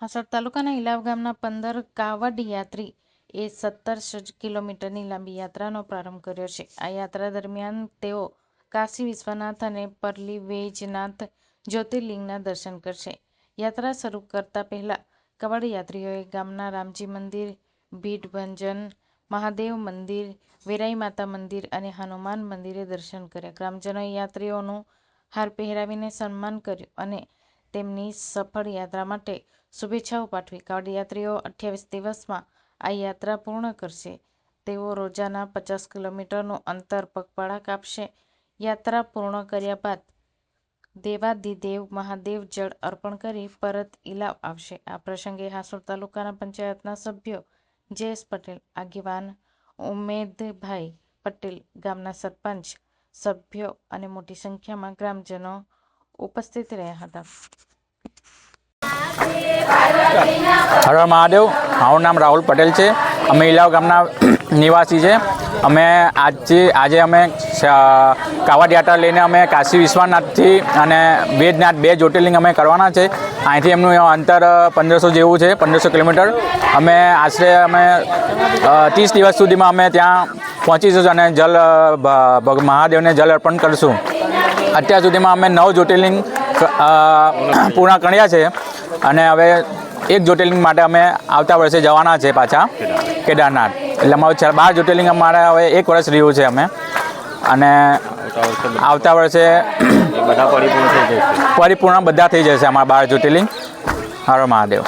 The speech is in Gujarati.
હાસોડ તાલુકાના ઇલાવ ગામના પંદર કાવડ યાત્રી એ સત્તર કિલોમીટરની લાંબી યાત્રાનો પ્રારંભ કર્યો છે. આ યાત્રા દરમિયાન તેઓ કાશી વિશ્વનાથ અને પરલી વૈજનાથ જ્યોતિર્લિંગના દર્શન કરશે. યાત્રા શરૂ કરતા પહેલા કાવડ યાત્રીઓએ ગામના રામજી મંદિર ભીડભંજન મહાદેવ મંદિર, વેરાઈ માતા મંદિર અને હનુમાન મંદિરે દર્શન કર્યા. ગ્રામજનોએ યાત્રીઓનું હાર પહેરાવીને સન્માન કર્યું અને તેમની સફળ યાત્રા માટે શુભેચ્છાઓ પાઠવી. કાવડ યાત્રીઓ અઠ્યાવીસ દિવસમાં આ યાત્રા પૂર્ણ કરશે. તેઓ રોજાના પચાસ કિલોમીટરનું અંતર પગપાળા કાપશે. યાત્રા પૂર્ણ કર્યા બાદ દેવાદિદેવ મહાદેવ જળ અર્પણ કરી પરત ઇલાવ આવશે. આ પ્રસંગે હાસોડ તાલુકાના પંચાયતના સભ્યો જયેશ પટેલ, આગેવાન ઉમેદભાઈ પટેલ, ગામના સરપંચ, સભ્યો અને મોટી સંખ્યામાં ગ્રામજનો ઉપસ્થિત રહ્યા હતા હર મહાદેવ, મારું નામ રાહુલ પટેલ છે. અમે ઇલાવ ગામના નિવાસી છે. અમે આજથી આજે અમે કાવડ યાત્રા લઈને અમે કાશી વિશ્વનાથથી અને વેદનાથ બે જ્યોતિર્લિંગ અમે કરવાના છે. અહીંથી એમનું અંતર પંદરસો જેવું છે, પંદરસો કિલોમીટર. અમે આશરે, અમે ત્રીસ દિવસ સુધીમાં અમે ત્યાં પહોંચીશું અને જલ મહાદેવને જલ અર્પણ કરીશું. અત્યાર સુધીમાં અમે નવ જ્યોતિર્લિંગ પૂર્ણ કર્યા છે. અને હવે એક જ્યોતિર્લિંગ માટે અમે આવતા વર્ષે જવાના છે પાછા કેદારનાથ. એટલે અમારું બાર જ્યોતિર્લિંગ અમારે હવે એક વર્ષ રહ્યું છે અમે. અને આવતા વર્ષે બધા પરિપૂર્ણ થઈ જશે. પરિપૂર્ણ બધા થઈ જશે અમારા બાર જ્યોતિર્લિંગ. હરો મહાદેવ.